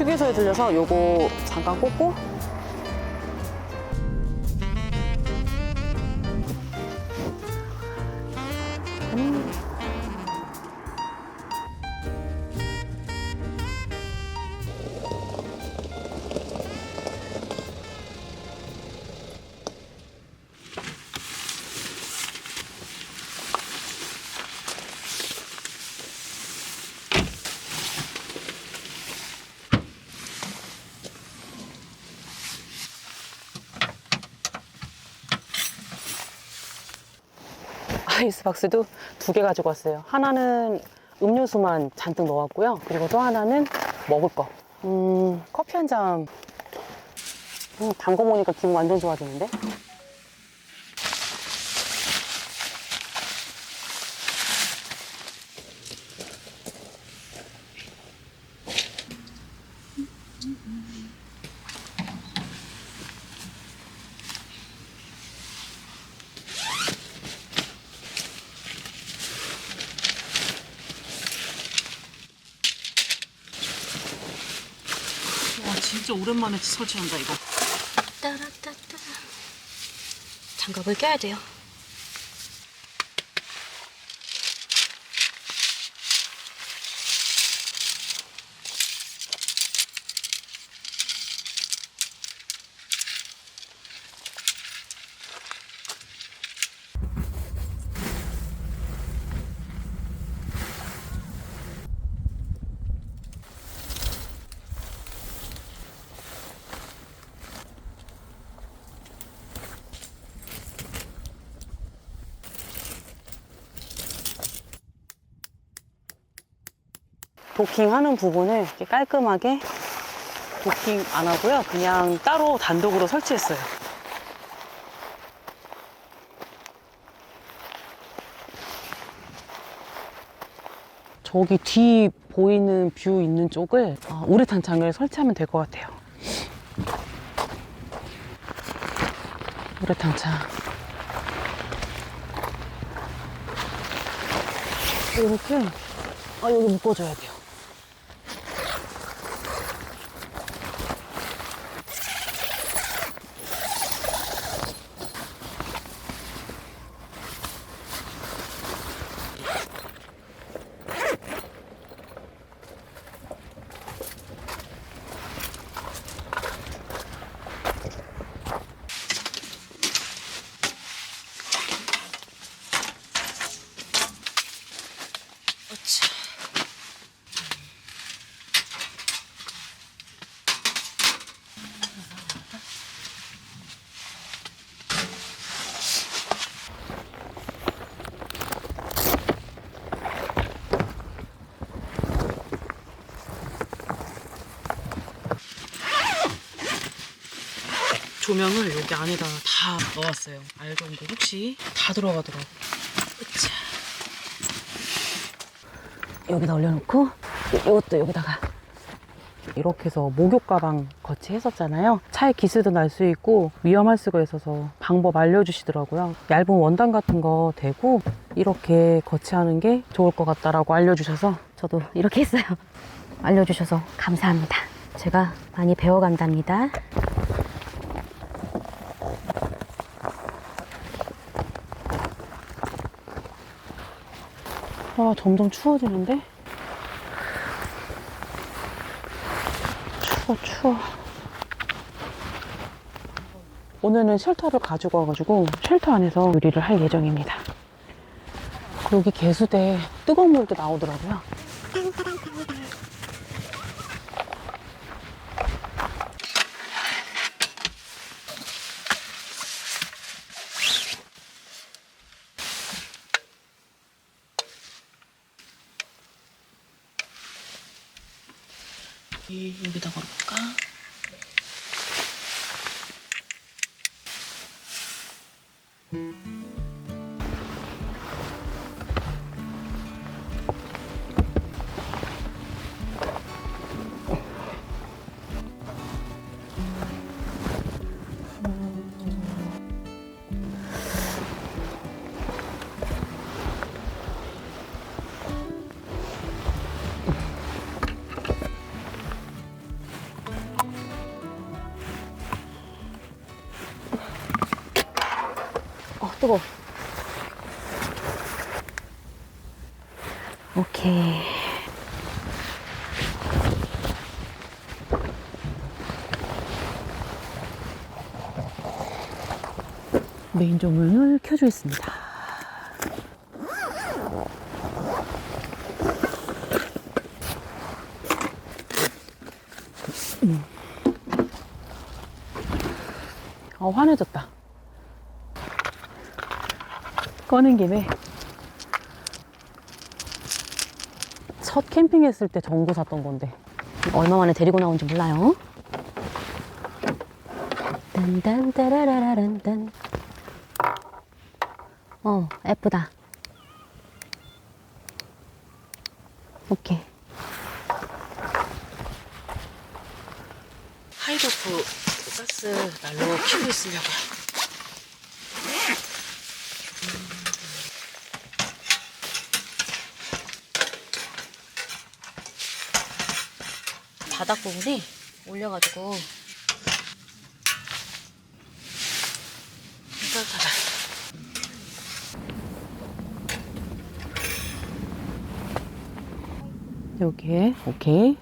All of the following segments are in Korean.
휴게소에 들려서 요거 잠깐 꽂고 아이스박스도 두 개 가지고 왔어요. 하나는 음료수만 잔뜩 넣었고요. 그리고 또 하나는 먹을 거. 음, 커피 한 잔. 음, 담궈 먹으니까 기분 완전 좋아지는데? 오랜만에 설치한다, 이거. 따라따따. 장갑을 껴야 돼요. 도킹하는 부분을 이렇게 깔끔하게 도킹 안 하고요. 그냥 따로 단독으로 설치했어요. 저기 뒤 보이는 뷰 있는 쪽을 어, 우레탄 창을 설치하면 될 것 같아요. 우레탄 창. 이렇게 아 여기 묶어줘야 돼요. 조명을 여기 안에다 다 넣었어요. 알던 거 혹시 다 들어가더라고. 으쌰. 여기다 올려놓고 이- 이것도 여기다가 이렇게 해서 목욕 가방 거치 했었잖아요. 차에 기스도 날 수 있고 위험할 수가 있어서 방법 알려주시더라고요. 얇은 원단 같은 거 대고 이렇게 거치하는 게 좋을 것 같다라고 알려주셔서 저도 이렇게 했어요. 알려주셔서 감사합니다. 제가 많이 배워간답니다. 아 점점 추워지는데? 추워 추워. 오늘은 쉘터를 가지고 와가지고 쉘터 안에서 요리를 할 예정입니다. 여기 개수대 뜨거운 물도 나오더라고요 이- 여기다가 놓을까? 뜨거. 오케이. 메인 조명을 켜주겠습니다. 음. 어. 꺼낸 김에 첫 캠핑했을 때 전구 샀던 건데 얼마 만에 데리고 나온지 몰라요. 딴딴 따라라란딴. 어, 예쁘다. 오케이. 하이더프 가스 난로 켜고 있으려고요. 바닥 부분이 올려가지고 따뜻하다. 여기에 오케이.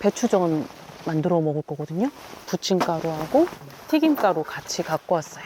배추전 만들어 먹을 거거든요. 부침가루하고 튀김가루 같이 갖고 왔어요.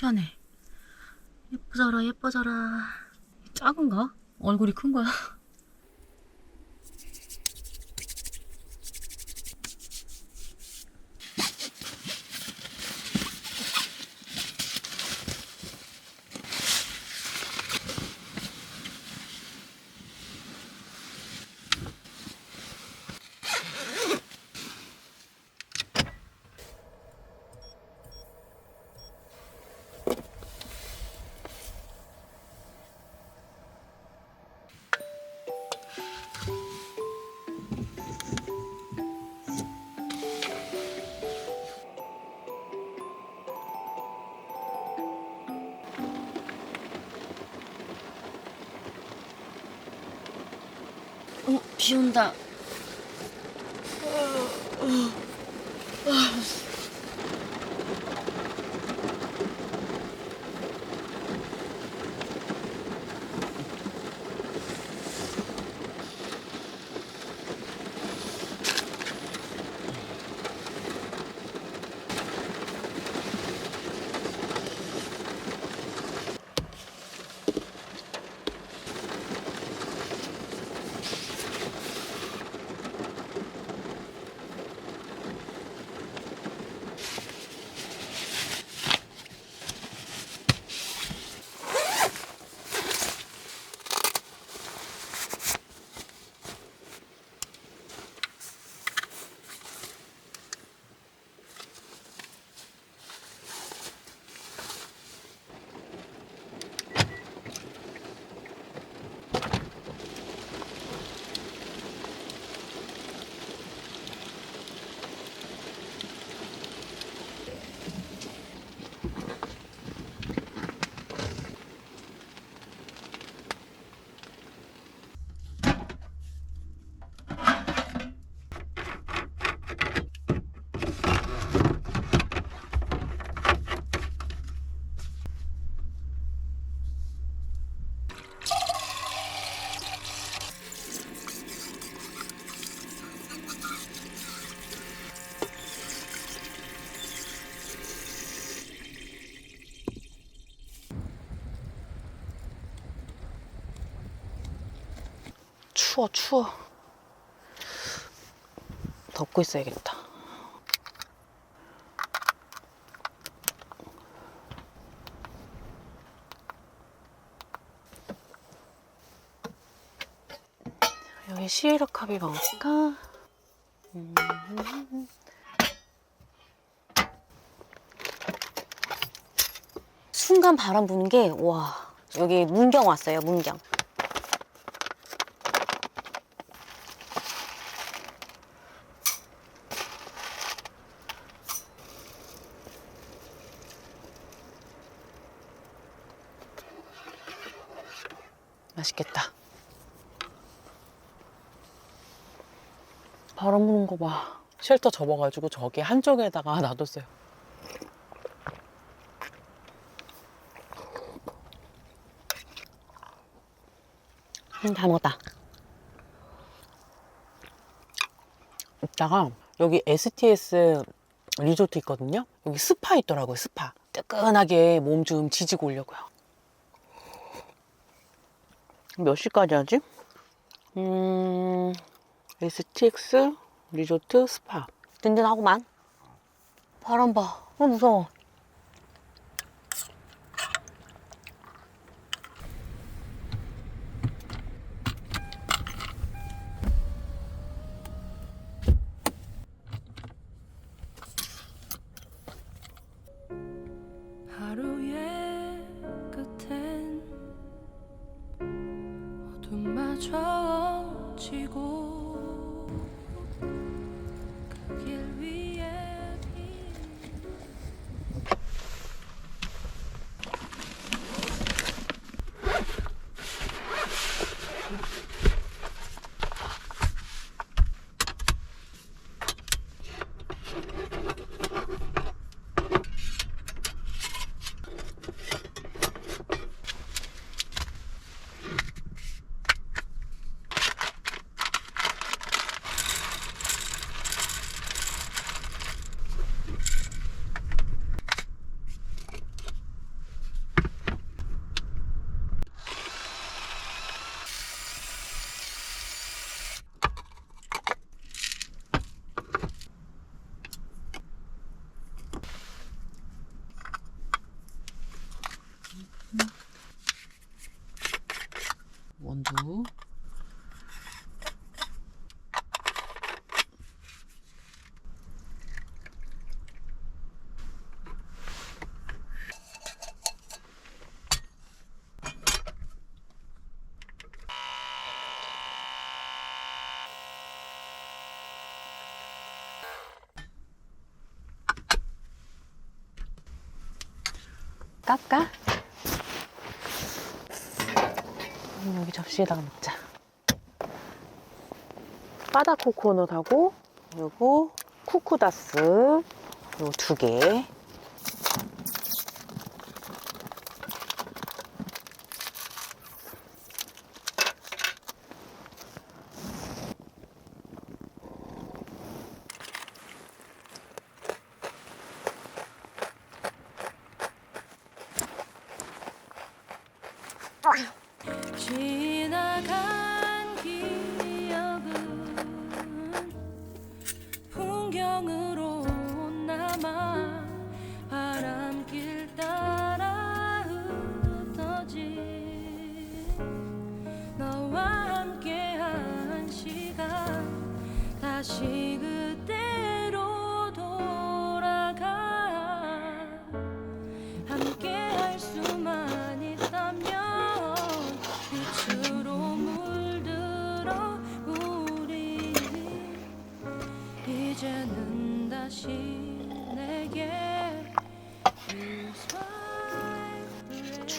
시원해. 예뻐져라 예뻐져라. 작은가? 얼굴이 큰 거야. 비 온다. 추워 추워 덮고 있어야겠다 여기 시에르카비 먹을까? 음. 순간 바람 부는 게 와. 여기 문경 왔어요. 문경. 맛있겠다 바람 부는 거 봐 쉘터 접어가지고 저기 한쪽에다가 놔뒀어요 음, 다 먹었다. 이따가 여기 STS 리조트 있거든요. 여기 스파 있더라고요, 스파. 뜨끈하게 몸 좀 지지고 오려고요. 몇 시까지 하지? 음, STX 리조트 스파. 든든하구만. 바람 봐. 어, 무서워. 깎아? 음, 여기 접시에다가 넣자. 바다 코코넛하고 그리고 쿠쿠다스 그리고 두 개.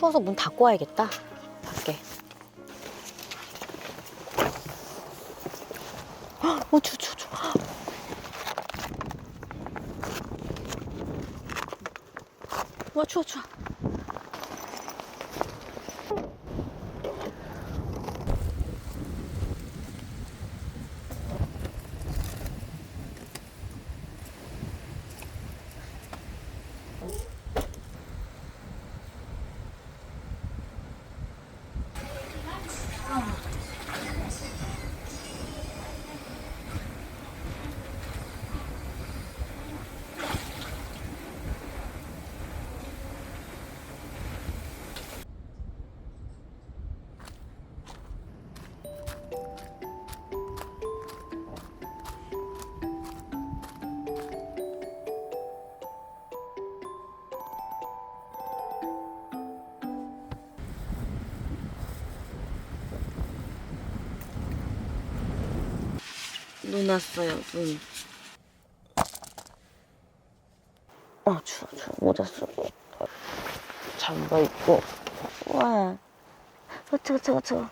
추워서 문 닫고 와야겠다. 밖에. 어, 추워, 추워, 추워. 와, 추워, 추워. 눈 왔어요, 눈. 어, 추워, 추워. 모자 쓰고. 잠바 입고. 와. 어, 추워, 추워, 추워.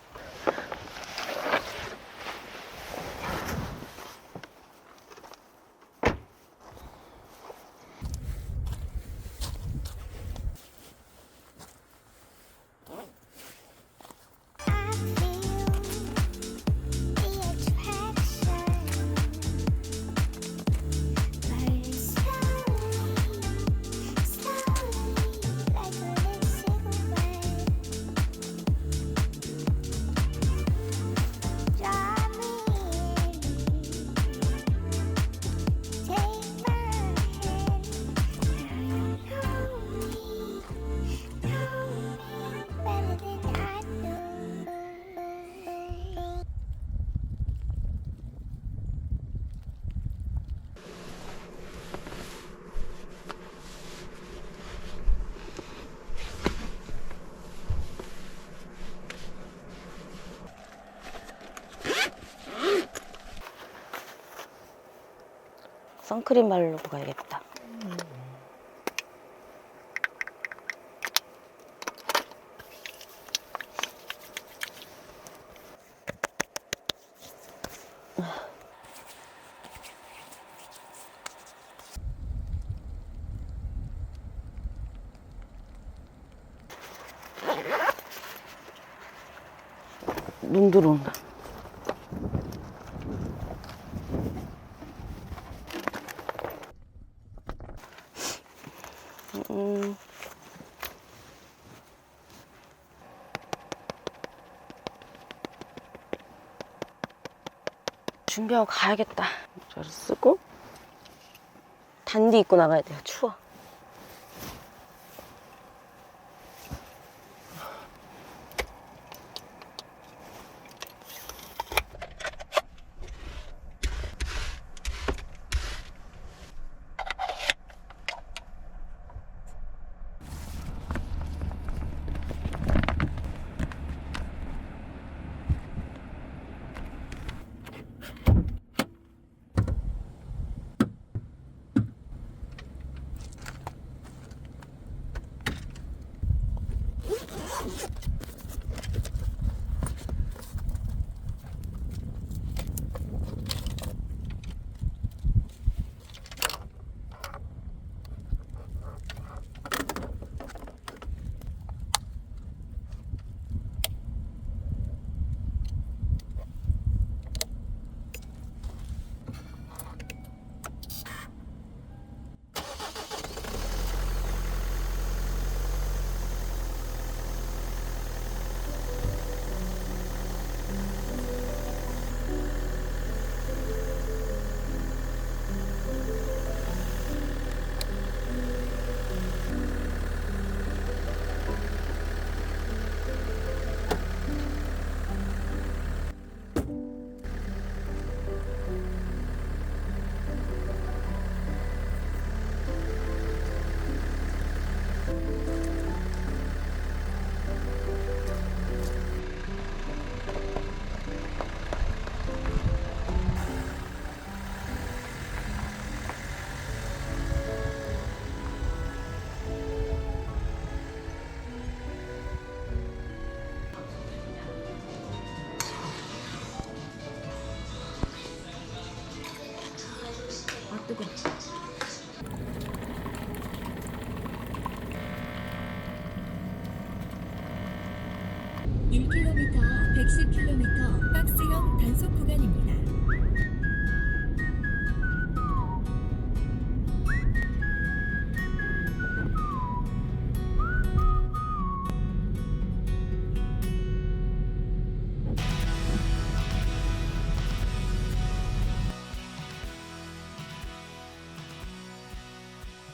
선크림 바르고 가야겠다. 눈 들어온다. 준비하고 가야겠다. 저를 쓰고 단디 입고 나가야 돼요. 추워.